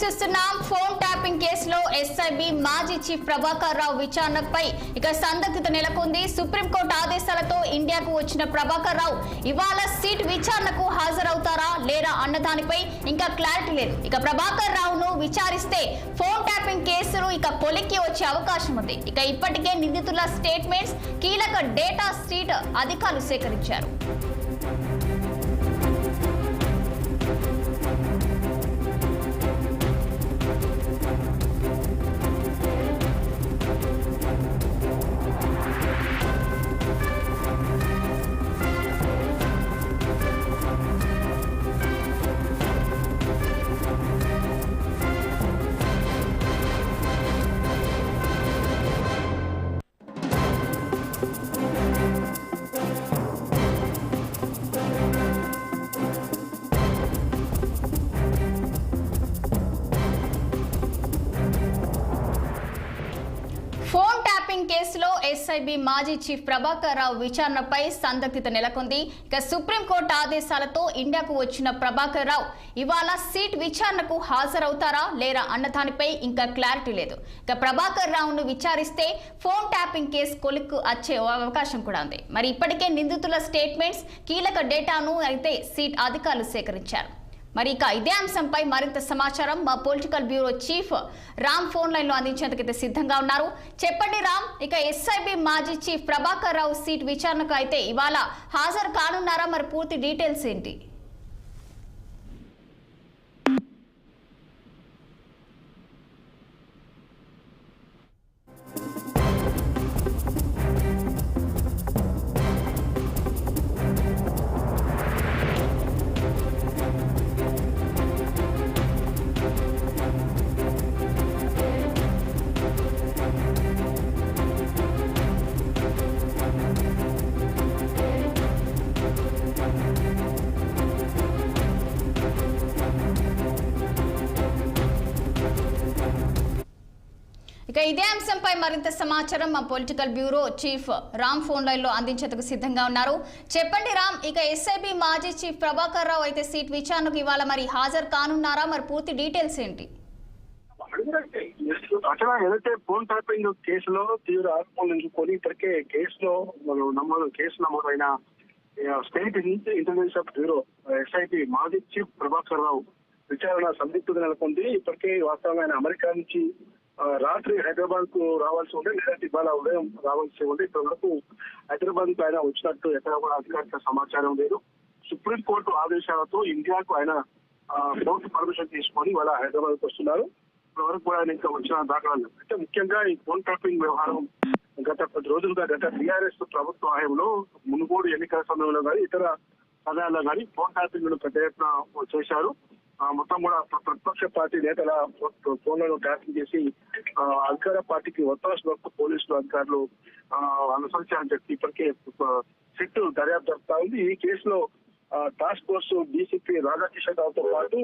చూస్తున్నాం. Phone tapping కేసులో SIB మాజీ చీఫ్ ప్రభాకర్ రావు విచారణపై ఇక సందిగ్ధత నెలకొంది. సుప్రీంకోర్టు ఆదేశాలతో ఇండియాకు వచ్చిన ప్రభాకర్ రావు ఇవాళ సీట్ విచారణకు హాజరవుతారా లేరా అన్న దానిపై ఇంకా క్లారిటీ లేదు. ఇక ప్రభాకర్ రావును విచారిస్తే ఫోన్ ట్యాపింగ్ కేసులు ఇక పొలికి వచ్చే అవకాశం ఉంది. ఇక ఇప్పటికే నిందితుల స్టేట్మెంట్స్ కీలక డేటా స్ట్రీట్ అధికారులు సేకరించారు. కిడ్నాపింగ్ ట్యాపింగ్ కేసులో ఎస్ఐబి మాజీ చీఫ్ ప్రభాకర్ రావు విచారణపై సందిగ్ధత నెలకొంది. ఇక సుప్రీంకోర్టు ఆదేశాలతో ఇండియాకు వచ్చిన ప్రభాకర్ రావు ఇవాళ సీట్ విచారణకు హాజరవుతారా లేరా అన్న దానిపై ఇంకా క్లారిటీ లేదు. ఇక ప్రభాకర్ రావును విచారిస్తే ఫోన్ ట్యాపింగ్ కేసు కొలిక్కు వచ్చే అవకాశం కూడా ఉంది. మరి ఇప్పటికే నిందితుల స్టేట్మెంట్స్ కీలక డేటాను అయితే సీట్ అధికారులు సేకరించారు. మరి ఇక ఇదే అంశంపై మరింత సమాచారం మా political bureau chief Ram phone లైన్లో అందించేందుకు అయితే సిద్ధంగా ఉన్నారు. చెప్పండి రామ్ ఇక ఎస్ఐబి మాజీ చీఫ్ ప్రభాకర్ రావు సీట్ విచారణకు అయితే ఇవాళ హాజరు కానున్నారా? మరి పూర్తి డీటెయిల్స్ ఏంటి? ఇదే అంశంపై మరింత సమాచారం మా political bureau chief Ram phone లైన్లో అందించేందుకు సిద్ధంగా ఉన్నారు. చెప్పండి రామ్ ఇక ఎస్ఐబి మాజీ చీఫ్ ప్రభాకర్ రావు అయితే సీట్ విచారణకు ఇవాళ మరి హాజరు కానున్నారా? మరి పూర్తి డీటెయిల్స్ ఏంటి? అక్కడ ఏదైతే ఫోన్ ట్యాపింగ్ కేసులో తీవ్ర ఆరోపణలు ఎదుర్కొని ఇప్పటికే కేసులో నమోదు కేసు నమోదైన state intelligence of bureau SIP మాజీ చీఫ్ ప్రభాకర్ రావు విచారణ సందిగ్ధత నెలకొంది. ఇప్పటికే వాస్తవమైన అమెరికా నుంచి రాత్రి హైదరాబాద్కు రావాల్సి ఉండే లేదంటే ఇవాళ ఉదయం రావాల్సి ఉండే. ఇప్పటి వరకు హైదరాబాద్కు ఆయన వచ్చినట్టు ఎక్కడ కూడా అధికారిక సమాచారం లేదు. సుప్రీం కోర్టు ఆదేశాలతో ఇండియాకు ఆయన కోర్టు పర్మిషన్ తీసుకొని వాళ్ళ హైదరాబాద్కు వస్తున్నారు ఇప్పటివరకు కూడా ఆయన ఇంకా వచ్చిన దాఖలాలు అంటే ముఖ్యంగా ఈ ఫోన్ ట్యాపింగ్ వ్యవహారం గత కొద్ది రోజులుగా గత టీఆర్ఎస్ ప్రభుత్వ హయాంలో మునుగోడు ఎన్నికల సమయంలో కానీ ఇతర సమయాల్లో కానీ ఫోన్ ట్యాపింగ్ పెద్ద ఎత్తున చేశారు. మొత్తం కూడా ప్రతిపక్ష పార్టీ నేతల ఫోన్లను ట్యాపింగ్ చేసి అధికార పార్టీకి ఒత్తాసు వరకు పోలీసులు అధికారులు ఆ, అనుసరించారని చెప్పి ఇప్పటికే సిట్ దర్యాప్తు జరుపుతా ఉంది. ఈ కేసులో టాస్క్ ఫోర్స్ డీసీపీ రాధాకిషన్ రావుతో పాటు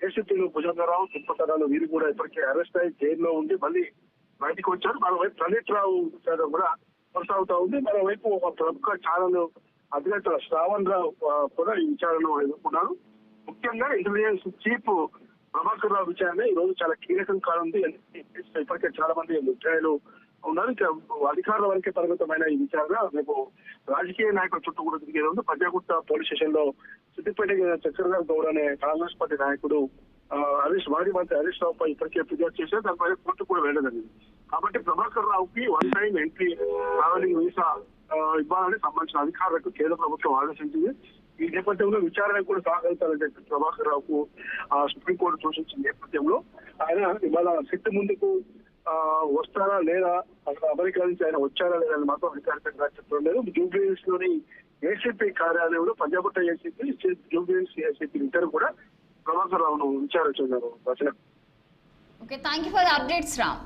ఏసీపీలు భుజంగరావు తిరుపతిరావు వీరు కూడా ఇప్పటికే అరెస్ట్ అయ్యి జైల్లో ఉండి మళ్ళీ బయటకు వచ్చారు. మరోవైపు ప్రణీత్ రావు కూడా కొనసాగుతా ఉంది. మరోవైపు ఒక ప్రముఖ ఛానల్ అధినేత శ్రావణ్ రావు కూడా ఈ విచారణను ఎదుర్కొన్నారు. ముఖ్యంగా ఇంటెలిజెన్స్ చీఫ్ ప్రభాకర్ రావు విచారణ ఈ రోజు చాలా కీలకం కానుంది ఎందుకంటే ఇప్పటికే చాలా మంది ముఖ్యాలు ఉన్నారు అధికారుల వరకే పరిమితమైన ఈ విచారణ రేపు రాజకీయ నాయకుల చుట్టూ కూడా తిరిగేది ఉంది. పద్యగుట్ట పోలీస్ స్టేషన్లో సిద్దిపేట చక్రధర్ గౌడ్ అనే కాంగ్రెస్ పార్టీ నాయకుడు హరీష్ మాజీ మంత్రి హరీష్ రావు పై ఇప్పటికే ఫిర్యాదు చేశారు. దానిపై కోర్టు కూడా వెళ్ళదండి కాబట్టి Prabhakar రావుకి one time entry travelling visa ఇవ్వాలని సంబంధించిన అధికారులకు కేంద్ర ప్రభుత్వం ఆదేశించింది. ఈ నేపథ్యంలో విచారణ కూడా సహకరిస్తారని చెప్పి ప్రభాకర్ రావుకు ఆ, సుప్రీంకోర్టు సూచించిన నేపథ్యంలో ఆయన ఇవాళ సిట్ ముందుకు ఆ, వస్తారా లేదా అసలు అమెరికా నుంచి ఆయన వచ్చారా లేదా అని మాత్రం అధికారికంగా చెప్పడం లేదు జూబ్లీహిల్స్లోని ఏసీపీ కార్యాలయంలో పంజాబ్ ఏసీపీ జూబ్లీహిల్స్ ఏసీపీ ఇద్దరు కూడా ప్రభాకర్ రావును విచారించారు Rachana. Okay thank you for updates Ram